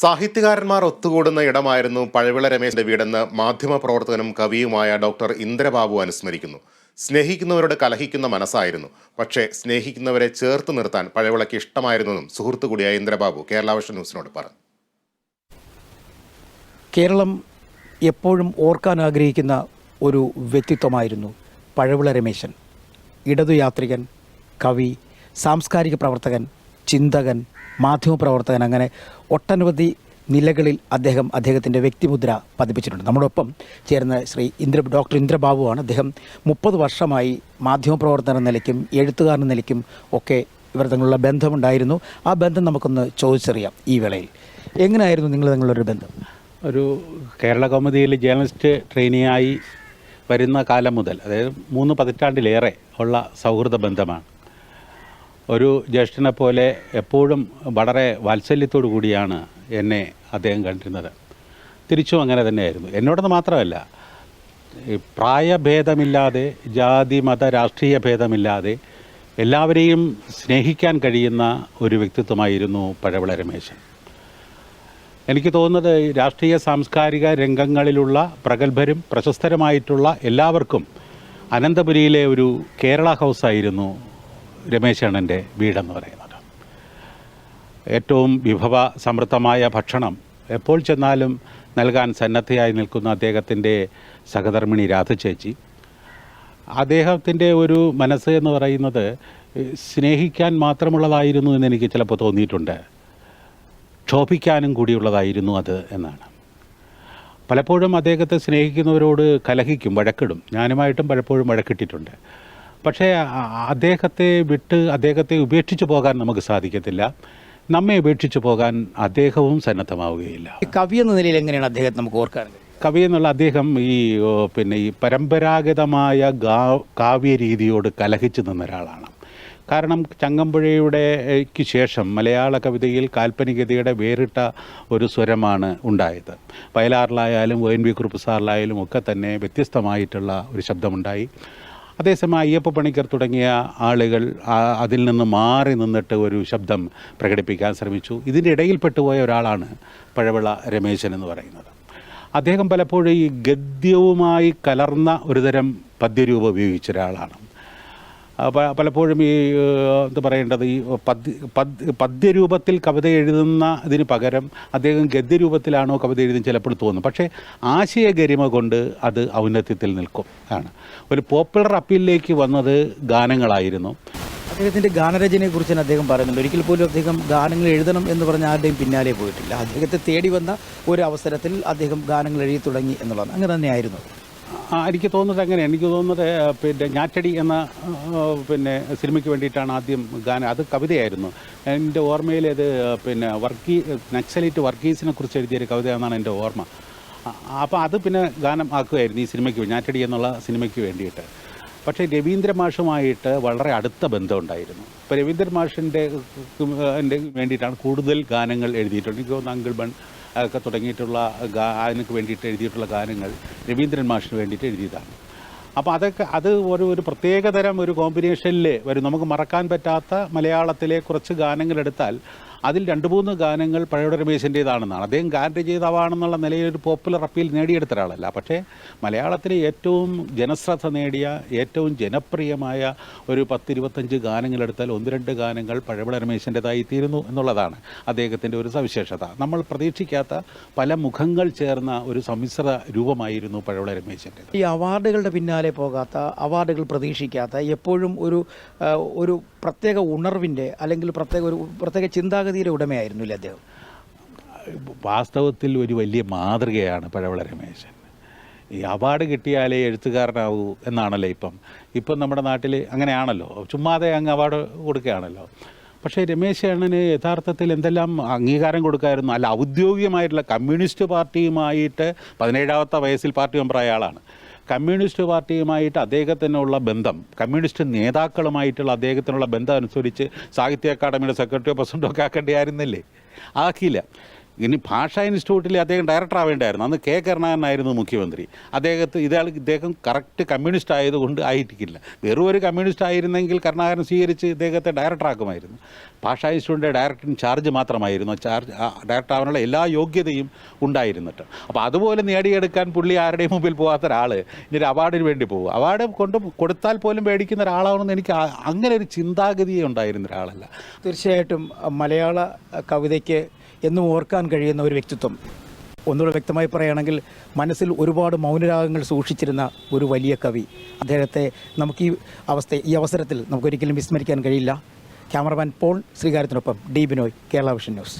സാഹിത്യകാരന്മാർ ഒത്തുകൂടുന്ന ഇടമായിരുന്നു പഴവിള രമേശിന്റെ വീടെന്ന് മാധ്യമപ്രവർത്തകനും കവിയുമായ ഡോക്ടർ ഇന്ദ്രബാബു അനുസ്മരിക്കുന്നു. സ്നേഹിക്കുന്നവരോട് കലഹിക്കുന്ന മനസ്സായിരുന്നു. പക്ഷേ സ്നേഹിക്കുന്നവരെ ചേർത്ത് നിർത്താൻ പഴവിളയ്ക്ക് ഇഷ്ടമായിരുന്നെന്നും സുഹൃത്തു കൂടിയായ ഇന്ദ്രബാബു കേരളാവശ്യ ന്യൂസിനോട് പറഞ്ഞു. കേരളം എപ്പോഴും ഓർക്കാൻ ആഗ്രഹിക്കുന്ന ഒരു വ്യക്തിത്വമായിരുന്നു പഴവിള രമേശൻ. ഇടതുയാത്രികൻ കവി സാംസ്കാരിക പ്രവർത്തകൻ ചിന്തകൻ മാധ്യമപ്രവർത്തകൻ അങ്ങനെ ഒട്ടനവധി നിലകളിൽ അദ്ദേഹം അദ്ദേഹത്തിന്റെ വ്യക്തിമുദ്ര പതിപ്പിച്ചിട്ടുണ്ട്. നമ്മോടൊപ്പം ചേർന്ന ശ്രീ ഇന്ദ്ര ഡോക്ടർ ഇന്ദ്രബാബുവാണ്. അദ്ദേഹം മുപ്പത് വർഷമായി മാധ്യമപ്രവർത്തന നിലയ്ക്കും എഴുത്തുകാരൻ നിലയ്ക്കും ഒക്കെ ഇവർ തമ്മിലുള്ള ബന്ധമുണ്ടായിരുന്നു. ആ ബന്ധം നമുക്കൊന്ന് ചോദിച്ചറിയാം ഈ വേളയിൽ. എങ്ങനെയായിരുന്നു നിങ്ങൾ തങ്ങളുള്ളൊരു ബന്ധം? ഒരു കേരള കൗമുദിയിൽ ജേർണലിസ്റ്റ് ട്രെയിനിയായി വരുന്ന കാലം മുതൽ അതായത് മൂന്ന് പതിറ്റാണ്ടിലേറെ ഉള്ള സൗഹൃദ ബന്ധമാണ്. ഒരു ജ്യേഷ്ഠനെ പോലെ എപ്പോഴും വളരെ വാത്സല്യത്തോടു കൂടിയാണ് എന്നെ അദ്ദേഹം കണ്ടിരുന്നത്. തിരിച്ചും അങ്ങനെ തന്നെയായിരുന്നു. എന്നോടൊന്ന് മാത്രമല്ല പ്രായഭേദമില്ലാതെ ജാതി മത രാഷ്ട്രീയ ഭേദമില്ലാതെ എല്ലാവരെയും സ്നേഹിക്കാൻ കഴിയുന്ന ഒരു വ്യക്തിത്വമായിരുന്നു പഴവിള രമേശൻ. എനിക്ക് തോന്നുന്നത് രാഷ്ട്രീയ സാംസ്കാരിക രംഗങ്ങളിലുള്ള പ്രഗത്ഭരും പ്രശസ്തരുമായിട്ടുള്ള എല്ലാവർക്കും അനന്തപുരിയിലെ ഒരു കേരള ഹൗസായിരുന്നു രമേശണ്ണന്റെ വീടെന്ന് പറയുന്നത്. ഏറ്റവും വിഭവ സമൃദ്ധമായ ഭക്ഷണം എപ്പോൾ ചെന്നാലും നൽകാൻ സന്നദ്ധയായി നിൽക്കുന്ന അദ്ദേഹത്തിന്റെ സഹധർമ്മിണി രാധ ചേച്ചി അദ്ദേഹത്തിന്റെ ഒരു മനസ്സ് എന്ന് പറയുന്നത് സ്നേഹിക്കാൻ മാത്രമുള്ളതായിരുന്നു എന്ന് എനിക്ക് ചിലപ്പോൾ തോന്നിയിട്ടുണ്ട്. ക്ഷോഭിക്കാനും കൂടിയുള്ളതായിരുന്നു അത് എന്നാണ്. പലപ്പോഴും അദ്ദേഹത്തെ സ്നേഹിക്കുന്നവരോട് കലഹിക്കും വഴക്കിടും. ഞാനുമായിട്ടും പലപ്പോഴും വഴക്കിട്ടിട്ടുണ്ട്. പക്ഷേ അദ്ദേഹത്തെ വിട്ട് അദ്ദേഹത്തെ ഉപേക്ഷിച്ച് പോകാൻ നമുക്ക് സാധിക്കത്തില്ല. നമ്മെ ഉപേക്ഷിച്ച് പോകാൻ അദ്ദേഹവും സന്നദ്ധമാവുകയില്ല. കവി എന്ന നിലയിൽ എങ്ങനെയാണ് അദ്ദേഹത്തെ നമുക്ക് ഓർക്കാൻ കവി എന്നുള്ള അദ്ദേഹം ഈ പിന്നെ ഈ പരമ്പരാഗതമായ ഗാ കാവ്യ രീതിയോട് കലഹിച്ചു നിന്ന ഒരാളാണ് കാരണം ചങ്ങമ്പുഴയുടെക്ക് ശേഷം മലയാള കവിതയിൽ കാൽപ്പനികതയുടെ വേറിട്ട ഒരു സ്വരമാണ് ഉണ്ടായത്. വയലാറിലായാലും ഒ എൻ വി കുറുപ്പ് സാറിലായാലും ഒക്കെ തന്നെ വ്യത്യസ്തമായിട്ടുള്ള ഒരു ശബ്ദമുണ്ടായി. അതേസമയം അയ്യപ്പ പണിക്കർ തുടങ്ങിയ ആളുകൾ അതിൽ നിന്ന് മാറി നിന്നിട്ട് ഒരു ശബ്ദം പ്രകടിപ്പിക്കാൻ ശ്രമിച്ചു. ഇതിന്റെ ഇടയിൽപ്പെട്ടുപോയ ഒരാളാണ് പഴവിള രമേശൻ എന്ന് പറയുന്നത്. അദ്ദേഹം പലപ്പോഴും ഈ ഗദ്യവുമായി കലർന്ന ഒരുതരം പദ്യരൂപം ഉപയോഗിച്ച ഒരാളാണ് പലപ്പോഴും ഈ എന്താ പറയേണ്ടത്? ഈ പദ്യ പദ്യ പദ്യരൂപത്തിൽ കവിത എഴുതുന്ന ഇതിന് പകരം അദ്ദേഹം ഗദ്യരൂപത്തിലാണോ കവിത എഴുതുന്നത് ചിലപ്പോൾ തോന്നും. പക്ഷേ ആശയഗരിമ കൊണ്ട് അത് ഔന്നത്യത്തിൽ നിൽക്കും. ആണ്. ഒരു പോപ്പുലർ അപ്പീലിലേക്ക് വന്നത് ഗാനങ്ങളായിരുന്നു. അദ്ദേഹത്തിന്റെ ഗാനരചനയെക്കുറിച്ച് അദ്ദേഹം പറയുന്നുണ്ട്. ഒരിക്കൽ പോലും അദ്ദേഹം ഗാനങ്ങൾ എഴുതണം എന്ന് പറഞ്ഞ ആരുടെയും പിന്നാലെ പോയിട്ടില്ല. അദ്ദേഹത്തെ തേടി വന്ന ഒരു അവസരത്തിൽ അദ്ദേഹം ഗാനങ്ങൾ എഴുതി തുടങ്ങി എന്നുള്ളതാണ്. അങ്ങനെ തന്നെയായിരുന്നു. എനിക്ക് തോന്നുന്നത് എങ്ങനെയാണ് എനിക്ക് തോന്നുന്നത് പിന്നെ ഞാറ്റടി എന്ന പിന്നെ സിനിമയ്ക്ക് വേണ്ടിയിട്ടാണ് ആദ്യം ഗാനം. അത് കവിതയായിരുന്നു. എന്റെ ഓർമ്മയിൽ അത് പിന്നെ വർക്കീ നക്സലൈറ്റ് വർക്കീസിനെ കുറിച്ച് എഴുതിയൊരു കവിതയാണെന്നാണ് എന്റെ ഓർമ്മ. അപ്പോൾ അത് പിന്നെ ഗാനം ആക്കുകയായിരുന്നു ഈ സിനിമയ്ക്ക് ഞാറ്റടി എന്നുള്ള സിനിമയ്ക്ക് വേണ്ടിയിട്ട്. പക്ഷേ രവീന്ദ്ര മാഷുമായിട്ട് വളരെ അടുത്ത ബന്ധമുണ്ടായിരുന്നു. ഇപ്പോൾ രവീന്ദ്ര മാഷിന്റെ വേണ്ടിയിട്ടാണ് കൂടുതൽ ഗാനങ്ങൾ എഴുതിയിട്ടുള്ളത് എനിക്ക് തോന്നുന്നു അങ്കിൾ ബൺ ഒക്കെ തുടങ്ങിയിട്ടുള്ള അതിനൊക്കെ വേണ്ടിയിട്ട് എഴുതിയിട്ടുള്ള ഗാനങ്ങൾ രവീന്ദ്രൻ മാഷിന് വേണ്ടിയിട്ട് എഴുതിയതാണ്. അപ്പോൾ അതൊക്കെ അത് ഒരു ഒരു പ്രത്യേകതരം ഒരു കോമ്പിനേഷനിൽ വരും. നമുക്ക് മറക്കാൻ പറ്റാത്ത മലയാളത്തിലെ കുറച്ച് ഗാനങ്ങൾ എടുത്താൽ അതിൽ രണ്ട് മൂന്ന് ഗാനങ്ങൾ പഴയ രമേശന്റേതാണെന്നാണ്. അദ്ദേഹം ഗാനരചയിതാവാണെന്നുള്ള നിലയിൽ ഒരു പോപ്പുലർ അപ്പീൽ നേടിയെടുത്ത ഒരാളല്ല. പക്ഷേ മലയാളത്തിലെ ഏറ്റവും ജനശ്രദ്ധ നേടിയ ഏറ്റവും ജനപ്രിയമായ ഒരു പത്തിരുപത്തഞ്ച് ഗാനങ്ങളെടുത്താൽ ഒന്ന് രണ്ട് ഗാനങ്ങൾ പഴവിള രമേശന്റെതായി തീരുന്നു എന്നുള്ളതാണ് അദ്ദേഹത്തിന്റെ ഒരു സവിശേഷത. നമ്മൾ പ്രതീക്ഷിക്കാത്ത പല മുഖങ്ങൾ ചേർന്ന ഒരു സമ്മിശ്ര രൂപമായിരുന്നു പഴവിള രമേശിന്റെ ഈ അവാർഡുകളുടെ പിന്നാലെ പോകാത്ത അവാർഡുകൾ പ്രതീക്ഷിക്കാത്ത എപ്പോഴും ഒരു ഒരു പ്രത്യേക ഉണർവിന്റെ അല്ലെങ്കിൽ പ്രത്യേക ഒരു പ്രത്യേക ചിന്താഗതിയുടെ ഉടമയായിരുന്നു ഉടമയായിരുന്നില്ല അദ്ദേഹം? വാസ്തവത്തിൽ ഒരു വലിയ മാതൃകയാണ് പഴവള രമേശൻ ഈ അവാർഡ് കിട്ടിയാലേ എഴുത്തുകാരനാവൂ എന്നാണല്ലോ ഇപ്പം. ഇപ്പം നമ്മുടെ നാട്ടിൽ അങ്ങനെയാണല്ലോ. ചുമ്മാതെ അങ്ങ് അവാർഡ് കൊടുക്കുകയാണല്ലോ. പക്ഷേ രമേശ് അണ്ണന് യഥാർത്ഥത്തിൽ എന്തെല്ലാം അംഗീകാരം കൊടുക്കായിരുന്നു? അല്ല ഔദ്യോഗികമായിട്ടുള്ള കമ്മ്യൂണിസ്റ്റ് പാർട്ടിയുമായിട്ട് പതിനേഴാമത്തെ വയസ്സിൽ പാർട്ടി മെമ്പറായ ആളാണ്. കമ്മ്യൂണിസ്റ്റ് പാർട്ടിയുമായിട്ട് അദ്ദേഹത്തിനുള്ള ബന്ധം കമ്മ്യൂണിസ്റ്റ് നേതാക്കളുമായിട്ടുള്ള അദ്ദേഹത്തിനുള്ള ബന്ധം അനുസരിച്ച് സാഹിത്യ അക്കാദമിയുടെ സെക്രട്ടറിയോ പ്രസിഡന്റോ ഒക്കെ ആക്കേണ്ടിയായിരുന്നില്ലേ? ആക്കിയില്ല. ഇനി ഭാഷാ ഇൻസ്റ്റിറ്റ്യൂട്ടിൽ അദ്ദേഹം ഡയറക്ടർ ആവേണ്ടായിരുന്നു. അന്ന് കെ കരുണാകരനായിരുന്നു മുഖ്യമന്ത്രി. അദ്ദേഹത്തെ ഇതാൾ ഇദ്ദേഹം കറക്റ്റ് കമ്മ്യൂണിസ്റ്റ് ആയതുകൊണ്ട് ആയിട്ടില്ല വെറും ഒരു കമ്മ്യൂണിസ്റ്റ് ആയിരുന്നെങ്കിൽ കരുണാകരൻ സ്വീകരിച്ച് ഇദ്ദേഹത്തെ ഡയറക്ടർ ആക്കുമായിരുന്നു. ഭാഷാ ഇൻസ്റ്റിറ്റ്യൂട്ടിന്റെ ഡയറക്ടർ ചാർജ് മാത്രമായിരുന്നു. ചാർജ് ഡയറക്ടർ ആവാനുള്ള എല്ലാ യോഗ്യതയും ഉണ്ടായിരുന്നിട്ട്. അപ്പോൾ അതുപോലെ നേടിയെടുക്കാൻ പുള്ളി ആരുടെയും മുമ്പിൽ പോകാത്ത ഒരാൾ ഇനി ഒരു അവാർഡിന് വേണ്ടി പോകും അവാർഡ് കൊണ്ട് കൊടുത്താൽ പോലും മേടിക്കുന്ന ഒരാളാണെന്ന് എനിക്ക് അങ്ങനെ ഒരു ചിന്താഗതിയെ ഉണ്ടായിരുന്ന ഒരാളല്ല. തീർച്ചയായിട്ടും മലയാള കവിതയ്ക്ക് എന്നും ഓർക്കാൻ കഴിയുന്ന ഒരു വ്യക്തിത്വം. ഒന്നുകൂടെ വ്യക്തമായി പറയുകയാണെങ്കിൽ മനസ്സിൽ ഒരുപാട് മൗനരാഗങ്ങൾ സൂക്ഷിച്ചിരുന്ന ഒരു വലിയ കവി. അദ്ദേഹത്തെ നമുക്ക് ഈ അവസ്ഥ ഈ അവസരത്തിൽ നമുക്കൊരിക്കലും വിസ്മരിക്കാൻ കഴിയില്ല. Cameraman Paul ശ്രീകാര്യത്തിനൊപ്പം D Binoy Kerala vision news.